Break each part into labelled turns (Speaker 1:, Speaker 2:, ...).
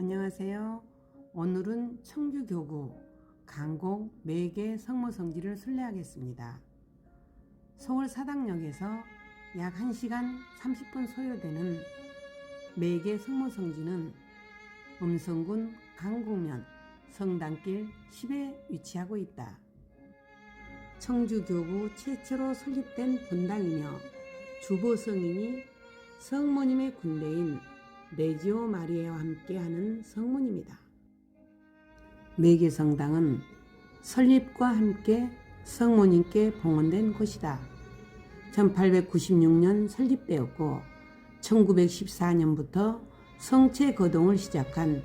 Speaker 1: 안녕하세요. 오늘은 청주교구 강곡 매개 성모성지를 순례하겠습니다. 서울 사당역에서 약 1시간 30분 소요되는 매개 성모성지는 음성군 강곡면 성당길 10에 위치하고 있다. 청주교구 최초로 설립된 본당이며 주보 성인이 성모님의 군대인 레지오 마리아와 함께하는 성문입니다. 매개성당은 설립과 함께 성모님께 봉헌된 곳이다. 1896년 설립되었고 1914년부터 성체 거동을 시작한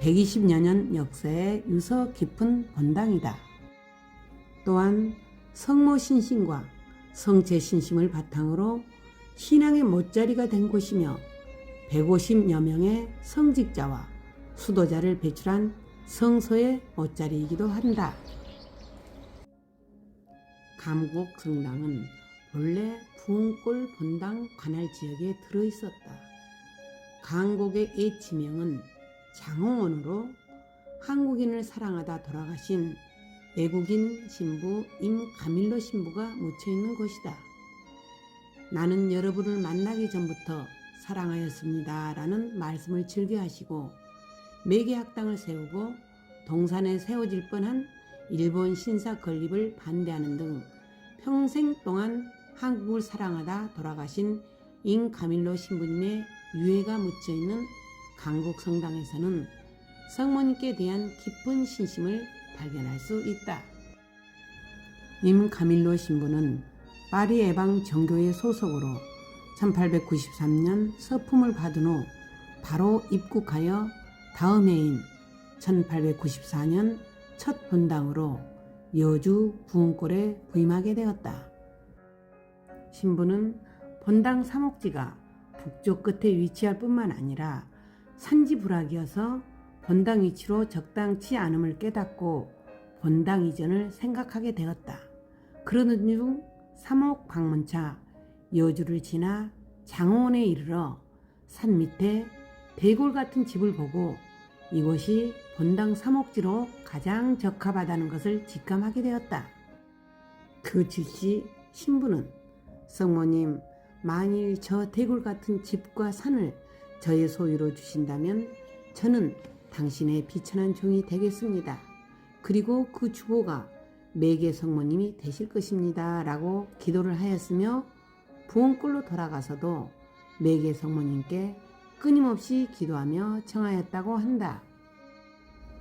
Speaker 1: 120여 년 역사의 유서 깊은 본당이다. 또한 성모 신심과 성체 신심을 바탕으로 신앙의 못자리가 된 곳이며 150여 명의 성직자와 수도자를 배출한 성소의 못자리이기도 한다. 감곡 성당은 본래 부흥골 본당 관할 지역에 들어 있었다. 강곡의 애지명은 장홍원으로 한국인을 사랑하다 돌아가신 외국인 신부 임가밀로 신부가 묻혀 있는 곳이다. 나는 여러분을 만나기 전부터 사랑하였습니다. 라는 말씀을 즐겨하시고 매개학당을 세우고 동산에 세워질 뻔한 일본 신사 건립을 반대하는 등 평생 동안 한국을 사랑하다 돌아가신 잉 가밀로 신부님의 유해가 묻혀 있는 강국 성당에서는 성모님께 대한 깊은 신심을 발견할 수 있다. 임 가밀로 신부는 파리 예방 정교회 소속으로 1893년 서품을 받은 후 바로 입국하여 다음 해인 1894년 첫 본당으로 여주 부흥골에 부임하게 되었다. 신부는 본당 사목지가 북쪽 끝에 위치할 뿐만 아니라 산지불락이어서 본당 위치로 적당치 않음을 깨닫고 본당 이전을 생각하게 되었다. 그러는 중 삼옥 방문차 여주를 지나 장원에 이르러 산 밑에 대골 같은 집을 보고 이곳이 본당 사목지로 가장 적합하다는 것을 직감하게 되었다. 그 즉시 신부는 성모님 만일 저 대골 같은 집과 산을 저의 소유로 주신다면 저는 당신의 비천한 종이 되겠습니다. 그리고 그 주보가 매개 성모님이 되실 것입니다. 라고 기도를 하였으며 부흥골로 돌아가서도 매개 성모님께 끊임없이 기도하며 청하였다고 한다.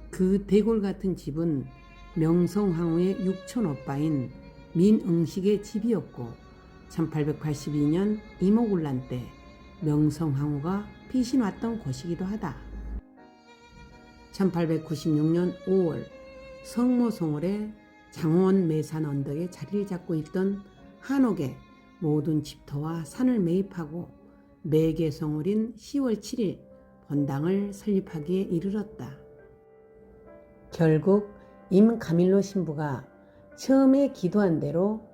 Speaker 1: 그 대골 같은 집은 명성황후의 육촌 오빠인 민응식의 집이었고 1882년 이모군란 때 명성황후가 피신 왔던 곳이기도 하다. 1896년 5월 성모송월에 장원 매산 언덕에 자리를 잡고 있던 한옥의 모든 집터와 산을 매입하고 매개성월인 10월 7일 본당을 설립하기에 이르렀다. 결국 임가밀로 신부가 처음에 기도한 대로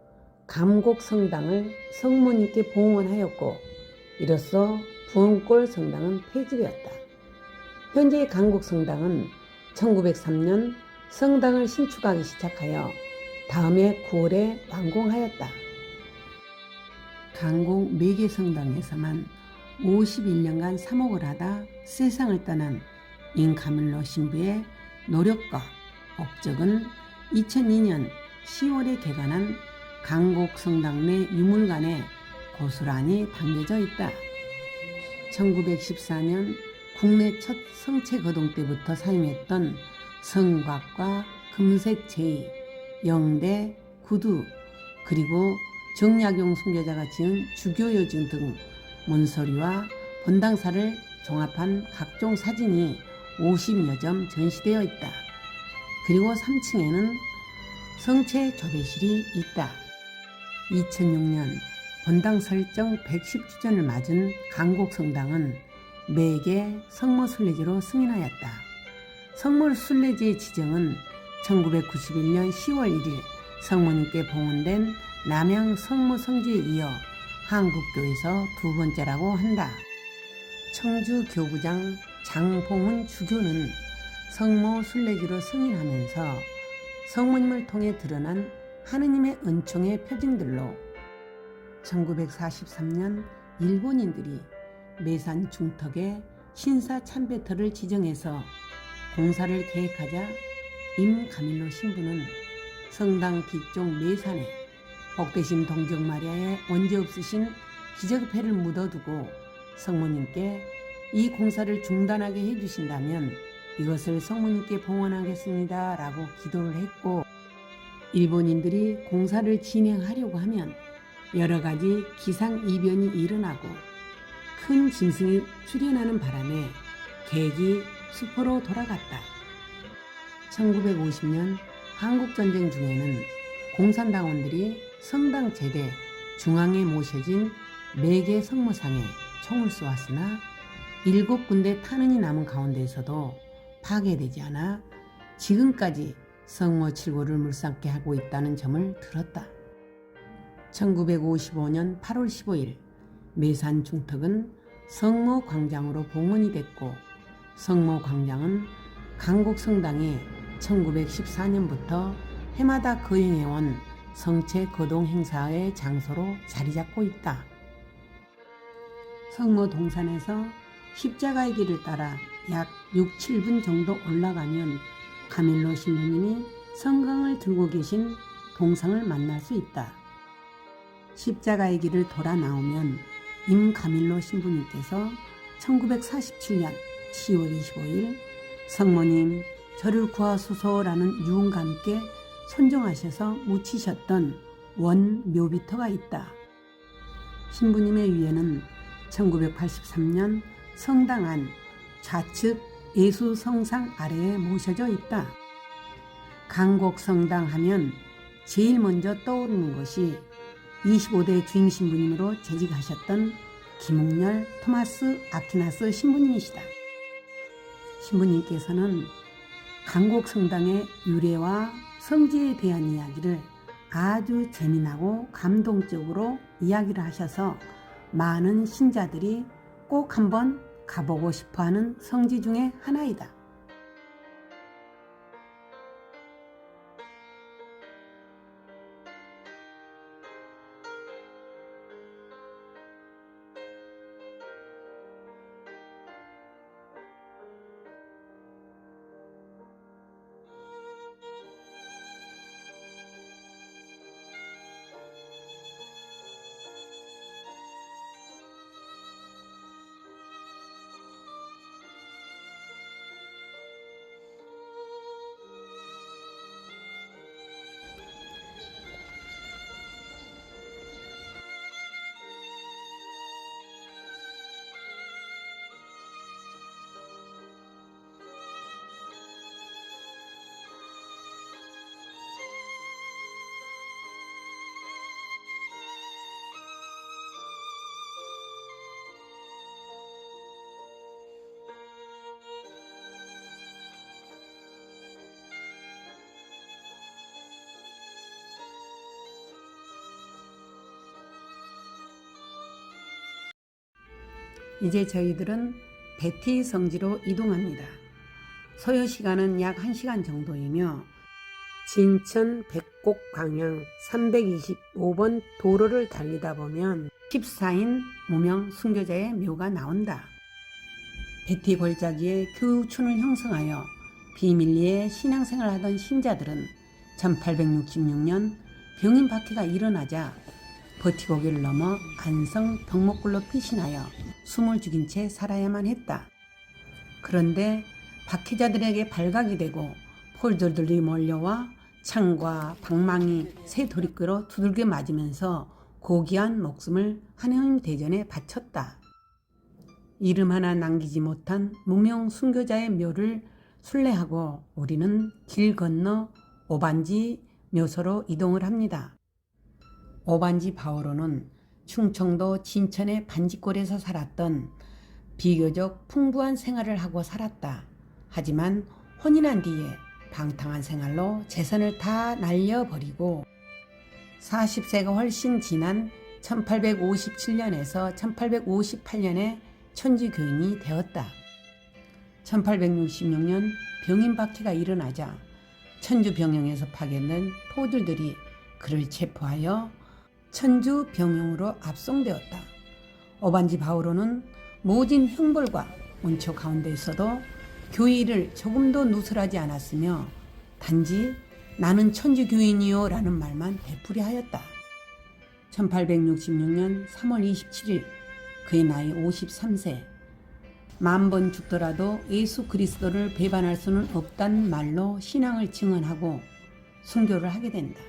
Speaker 1: 감곡 성당을 성모님께 봉헌하였고 이로써 부흥골 성당은 폐지되었다. 현재의 강곡 성당은 1903년 성당을 신축하기 시작하여 다음해 9월에 완공하였다. 강곡 매개 성당에서만 51년간 사목을 하다 세상을 떠난 인카밀로 신부의 노력과 업적은 2002년 10월에 개관한 강곡 성당 내 유물관에 고스란히 담겨져 있다. 1914년 국내 첫 성체 거동 때부터 사용했던 성곽과 금색 제이, 영대, 구두, 그리고 정약용 순교자가 지은 주교요증 등 문서리와 본당사를 종합한 각종 사진이 50여 점 전시되어 있다. 그리고 3층에는 성체 조배실이 있다. 2006년 본당 설정 110주년을 맞은 강곡성당은 매개 성모순례지로 승인하였다. 성모순례지의 지정은 1991년 10월 1일 성모님께 봉헌된 남양 성모 성지에 이어 한국교에서 두 번째라고 한다. 청주 교구장 장봉훈 주교는 성모 순례기로 승인하면서 성모님을 통해 드러난 하느님의 은총의 표징들로 1943년 일본인들이 매산 중턱에 신사 참배터를 지정해서 공사를 계획하자 임가밀로 신부는 성당 뒤쪽 매산에 복대신 동정 마리아의 원죄 없으신 기적패를 묻어두고 성모님께 이 공사를 중단하게 해주신다면 이것을 성모님께 봉헌하겠습니다. 라고 기도를 했고 일본인들이 공사를 진행하려고 하면 여러 가지 기상이변이 일어나고 큰 짐승이 출현하는 바람에 계획이 수포로 돌아갔다. 1950년 한국전쟁 중에는 공산당원들이 성당 제대 중앙에 모셔진 매개 성모상에 총을 쏘았으나 일곱 군데 탄원이 남은 가운데에서도 파괴되지 않아 지금까지 성모 칠고를 물삼게 하고 있다는 점을 들었다. 1955년 8월 15일 매산 중턱은 성모 광장으로 봉헌이 됐고 성모 광장은 강곡 성당이 1914년부터 해마다 거행해온 성체 거동 행사의 장소로 자리 잡고 있다. 성모 동산에서 십자가의 길을 따라 약 6, 7분 정도 올라가면 가밀로 신부님이 성강을 들고 계신 동상을 만날 수 있다. 십자가의 길을 돌아 나오면 임가밀로 신부님께서 1947년 10월 25일 성모님 저를 구하소서라는 유언과 함께 손정하셔서 묻히셨던 원 묘비터가 있다. 신부님의 위에는 1983년 성당 안 좌측 예수 성상 아래에 모셔져 있다. 강곡 성당 하면 제일 먼저 떠오르는 것이 25대 주임 신부님으로 재직하셨던 김웅열 토마스 아키나스 신부님이시다. 신부님께서는 강곡 성당의 유래와 성지에 대한 이야기를 아주 재미나고 감동적으로 이야기를 하셔서 많은 신자들이 꼭 한번 가보고 싶어 하는 성지 중에 하나이다. 이제 저희들은 베티 성지로 이동합니다. 소요 시간은 약 1시간 정도이며 진천 백곡 방향 325번 도로를 달리다 보면 14인 무명 순교자의 묘가 나온다. 베티 골짜기에 교우촌을 형성하여 비밀리에 신앙생활 하던 신자들은 1866년 병인 박해가 일어나자 버티고기를 넘어 안성 덕목굴로 피신하여 숨을 죽인 채 살아야만 했다. 그런데 박해자들에게 발각이 되고 폴들들이 몰려와 창과 방망이 새 도리끌어 두들겨 맞으면서 고귀한 목숨을 하나님 대전에 바쳤다. 이름 하나 남기지 못한 무명 순교자의 묘를 순례하고 우리는 길 건너 오반지 묘소로 이동을 합니다. 오반지 바오로는 충청도 진천의 반지골에서 살았던 비교적 풍부한 생활을 하고 살았다. 하지만 혼인한 뒤에 방탕한 생활로 재산을 다 날려버리고 40세가 훨씬 지난 1857년에서 1858년에 천주교인이 되었다. 1866년 병인박해가 일어나자 천주 병영에서 파견된 포들들이 그를 체포하여 천주 병영으로 압송되었다. 오반지 바오로는 모진 형벌과 원초 가운데에서도 일을 조금도 누설하지 않았으며 단지 나는 천주 교인이요 라는 말만 되풀이 하였다. 1866년 3월 27일 그의 나이 53세 만 번 죽더라도 예수 그리스도를 배반할 수는 없단 말로 신앙을 증언하고 순교를 하게 된다.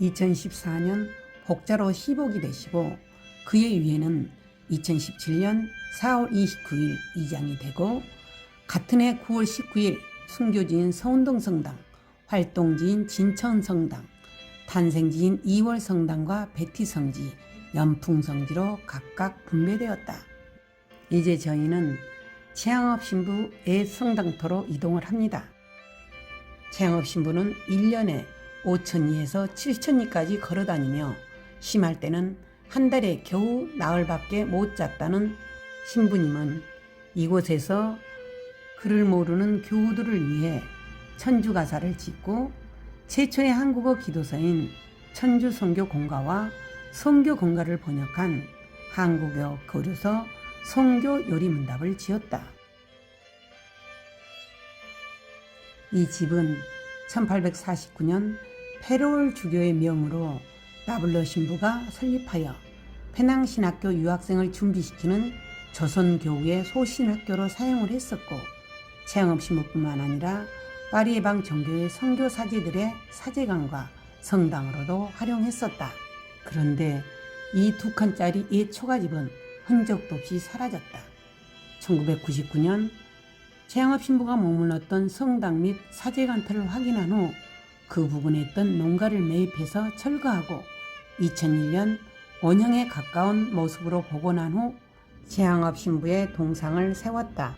Speaker 1: 2014년 복자로 10억이 되시고 그의 위에는 2017년 4월 29일 이장이 되고 같은 해 9월 19일 순교지인 서운동 성당, 활동지인 진천 성당, 탄생지인 2월 성당과 베티 성지, 연풍 성지로 각각 분배되었다. 이제 저희는 최양업 신부 애 성당터로 이동을 합니다. 최양업 신부는 1년에 5천리에서 7천리까지 걸어 다니며 심할 때는 한 달에 겨우 나흘밖에 못 잤다는 신부님은 이곳에서 글을 모르는 교우들을 위해 천주 가사를 짓고 최초의 한국어 기도서인 천주 성교 공가와 성교 공가를 번역한 한국어 교류서 성교 요리문답을 지었다. 이 집은 1849년 페로올 주교의 명으로 나블러 신부가 설립하여 페낭 신학교 유학생을 준비시키는 조선 교우의 소신학교로 사용을 했었고 체험업 신부뿐만 아니라 파리 예방 정교의 선교 사제들의 사제관과 성당으로도 활용했었다. 그런데 이 두 칸짜리 옛 초가집은 흔적도 없이 사라졌다. 1999년 최양업 신부가 머물렀던 성당 및 사제관터를 확인한 후 그 부근에 있던 농가를 매입해서 철거하고 2001년 원형에 가까운 모습으로 복원한 후 최양업 신부의 동상을 세웠다.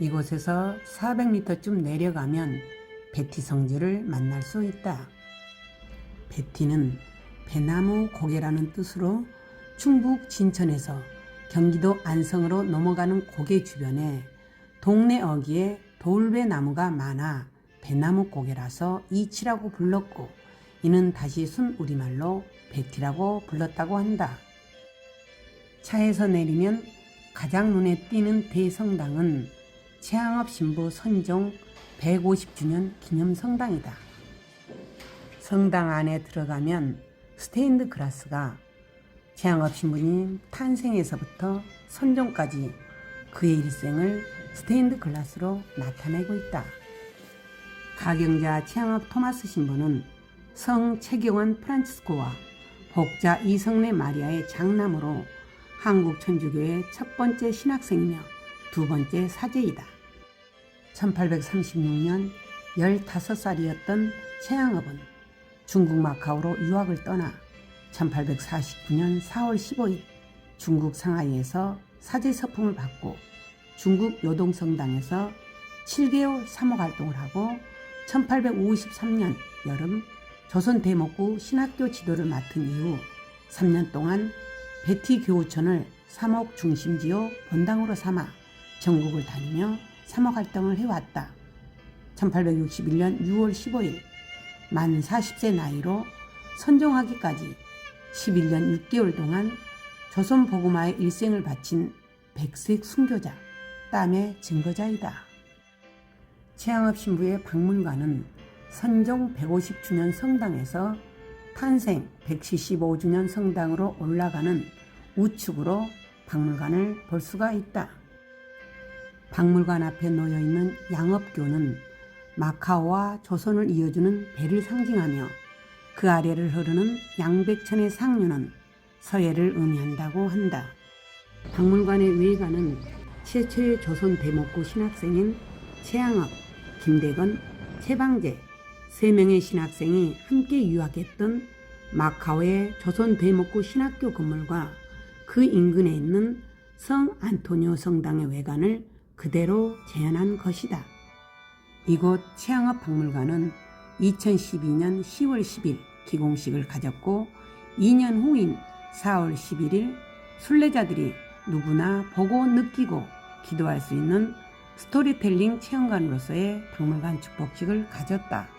Speaker 1: 이곳에서 400m쯤 내려가면 베티 성지를 만날 수 있다. 베티는 배나무 고개라는 뜻으로 충북 진천에서 경기도 안성으로 넘어가는 고개 주변에 동네 어귀에 돌배 나무가 많아 배나무 고개라서 이치라고 불렀고 이는 다시 순 우리말로 베티라고 불렀다고 한다. 차에서 내리면 가장 눈에 띄는 대성당은 최양업 신부 선종 150주년 기념 성당이다. 성당 안에 들어가면 스테인드 글라스가 최양업 신부님 탄생에서부터 선종까지 그의 일생을 스테인드 글라스로 나타내고 있다. 가경자 최양업 토마스 신부는 성 최경환 프란치스코와 복자 이성래 마리아의 장남으로 한국 천주교의 첫 번째 신학생이며 두 번째 사제이다. 1836년 15살이었던 최양업은 중국 마카오로 유학을 떠나 1849년 4월 15일 중국 상하이에서 사제 서품을 받고 중국 요동성당에서 7개월 사목 활동을 하고 1853년 여름 조선 대목구 신학교 지도를 맡은 이후 3년 동안 베티 교우촌을 사목 중심지요 본당으로 삼아 전국을 다니며 사목 활동을 해왔다. 1861년 6월 15일 만 40세 나이로 선종하기까지 11년 6개월 동안 조선 복음화의 일생을 바친 백색 순교자, 땀의 증거자이다. 최양업 신부의 박물관은 선종 150주년 성당에서 탄생 175주년 성당으로 올라가는 우측으로 박물관을 볼 수가 있다. 박물관 앞에 놓여 있는 양업교는 마카오와 조선을 이어주는 배를 상징하며 그 아래를 흐르는 양백천의 상류는 서해를 의미한다고 한다. 박물관의 외관은 최초의 조선 대목구 신학생인 최양업, 김대건, 최방재 세 명의 신학생이 함께 유학했던 마카오의 조선 대목구 신학교 건물과 그 인근에 있는 성 안토니오 성당의 외관을 그대로 재현한 것이다. 이곳 최양업 박물관은 2012년 10월 10일 기공식을 가졌고 2년 후인 4월 11일 순례자들이 누구나 보고 느끼고 기도할 수 있는 스토리텔링 체험관으로서의 박물관 축복식을 가졌다.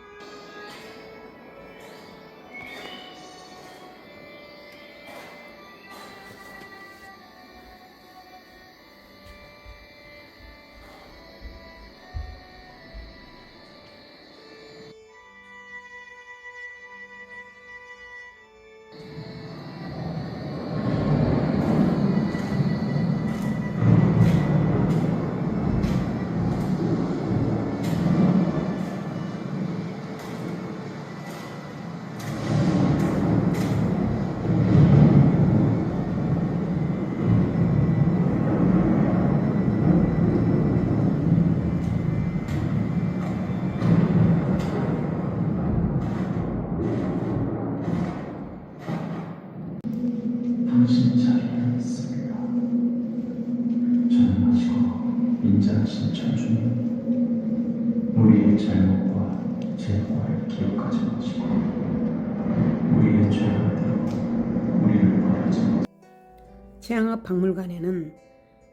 Speaker 1: 최양업 박물관에는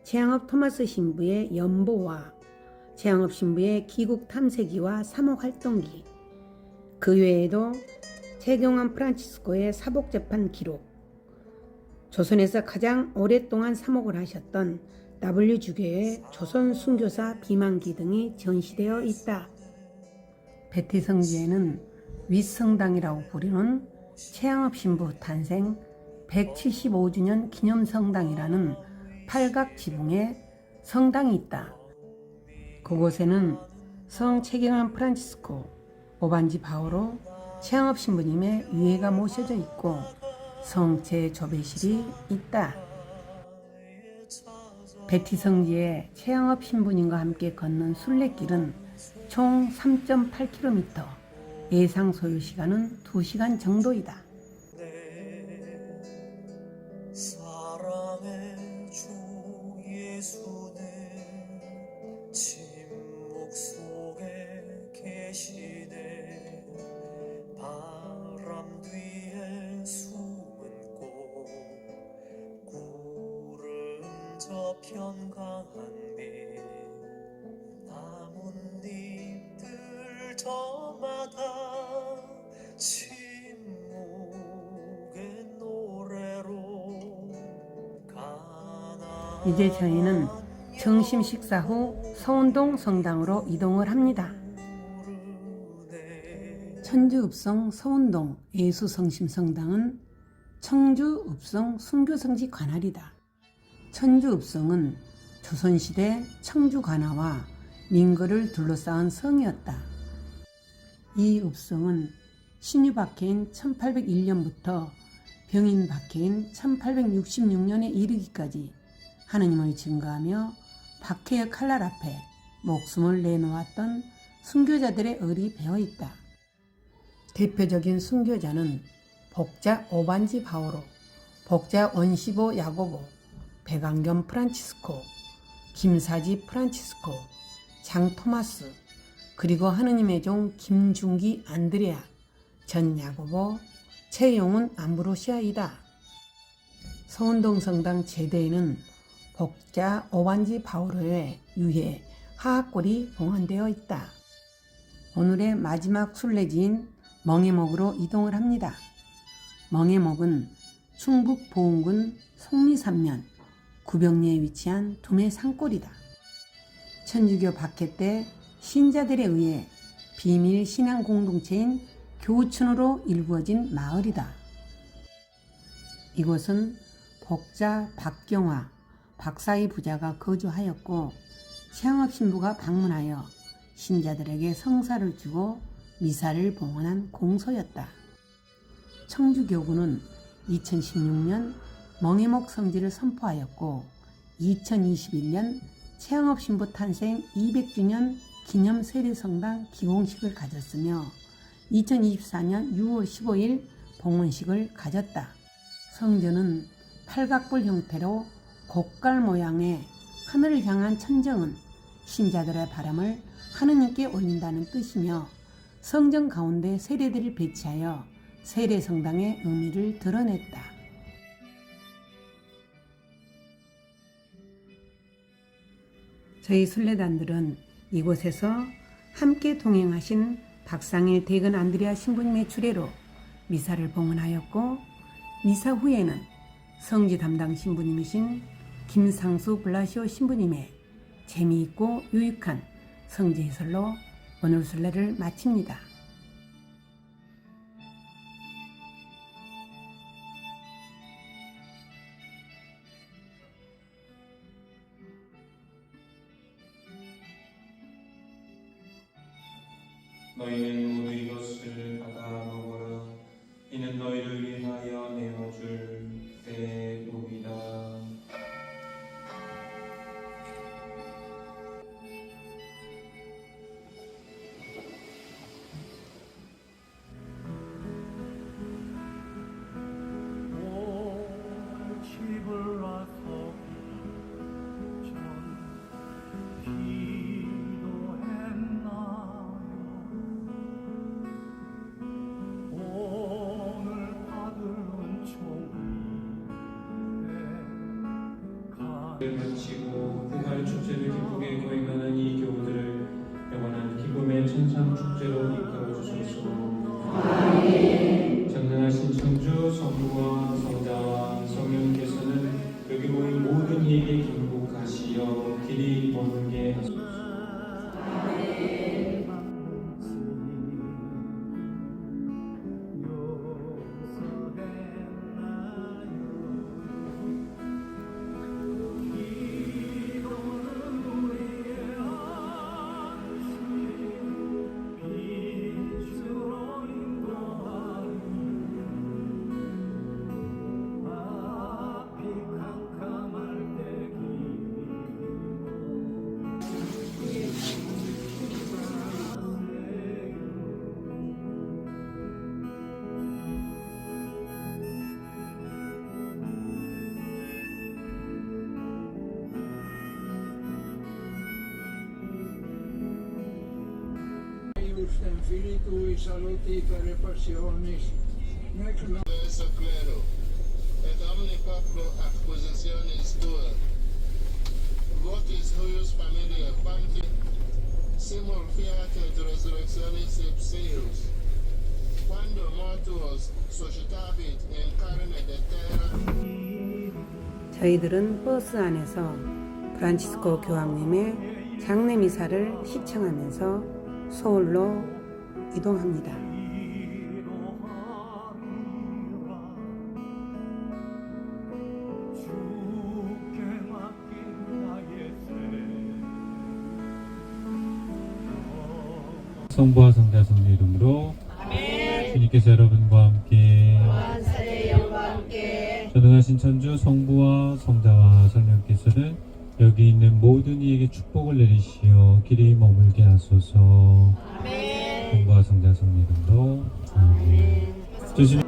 Speaker 1: 최양업 토마스 신부의 연보와 최양업 신부의 기국 탐색기와 사목 활동기, 그 외에도 최경환 프란치스코의 사복 재판 기록, 조선에서 가장 오랫동안 사목을 하셨던 W 주교의 조선 순교사 비만기 등이 전시되어 있다. 베티 성지에는 윗성당이라고 부르는 최양업 신부 탄생 175주년 기념 성당이라는 팔각 지붕의 성당이 있다. 그곳에는 성 최경환 프란치스코, 오반지 바오로 최양업 신부님의 유해가 모셔져 있고 성체 조배실이 있다. 베티 성지에 최양업 신부님과 함께 걷는 순례길은 총 3.8km, 예상 소요 시간은 2시간 정도이다. 이제 저희는 점심 식사 후 서운동 성당으로 이동을 합니다. 천주읍성 서운동 예수성심성당은 청주읍성 순교성지 관할이다. 천주읍성은 조선시대 청주관아와 민거를 둘러싸은 성이었다. 이 읍성은 신유 박해인 1801년부터 병인 박해인 1866년에 이르기까지 하느님을 증거하며 박해의 칼날 앞에 목숨을 내놓았던 순교자들의 을이 배어 있다. 대표적인 순교자는 복자 오반지 바오로, 복자 원시보 야고보, 백안겸 프란치스코, 김사지 프란치스코, 장 토마스, 그리고 하느님의 종 김중기 안드레아, 전 야고보, 최용훈 암브로시아이다. 서운동 성당 제대에는 복자 오반지 바오로의 유해 하악골이 봉헌되어 있다. 오늘의 마지막 순례지인 멍해목으로 이동을 합니다. 멍해목은 충북 보은군 속리산면 구병리에 위치한 두메 산골이다. 천주교 박해 때 신자들에 의해 비밀 신앙 공동체인 교우촌으로 일구어진 마을이다. 이곳은 복자 박경화, 박사의 부자가 거주하였고 최양업 신부가 방문하여 신자들에게 성사를 주고 미사를 봉헌한 공소였다. 청주교구는 2016년 멍해목 성지를 선포하였고 2021년 최양업 신부 탄생 200주년 기념 세례성당 기공식을 가졌으며 2024년 6월 15일 봉헌식을 가졌다. 성전은 팔각불 형태로 곡갈 모양의 하늘을 향한 천정은 신자들의 바람을 하느님께 올린다는 뜻이며 성전 가운데 세례들을 배치하여 세례 성당의 의미를 드러냈다. 저희 순례단들은 이곳에서 함께 동행하신 박상일 대근 안드레아 신부님의 주례로 미사를 봉헌하였고 미사 후에는 성지 담당 신부님이신 김상수 블라시오 신부님의 재미있고 유익한 성지 해설로 오늘 순례를 마칩니다.
Speaker 2: 너희는 모두 이것을 받아 먹어라. 이는 너희를 위하여
Speaker 3: Filii salutiferе passionis, nec
Speaker 4: verso clero, et omni populo acquisitionis tua. Votis huius familia quanti simul fiat et resurrectionis ipsius. Quando mortuos societabit in carne de terra,
Speaker 1: 저희들은 버스 안에서 프란치스코 교황님의 장례 미사를 시청하면서 서울로 이동합니다.
Speaker 5: 성부와 성자 성령 이름으로 주님께서 여러분과 함께. 전능하신 천주 성부와 성자와 성령께서는 여기 있는 모든 이에게 축복을 내리시어 길이 머물게 하소서 성부와 성자 이름으로 아멘. 조심히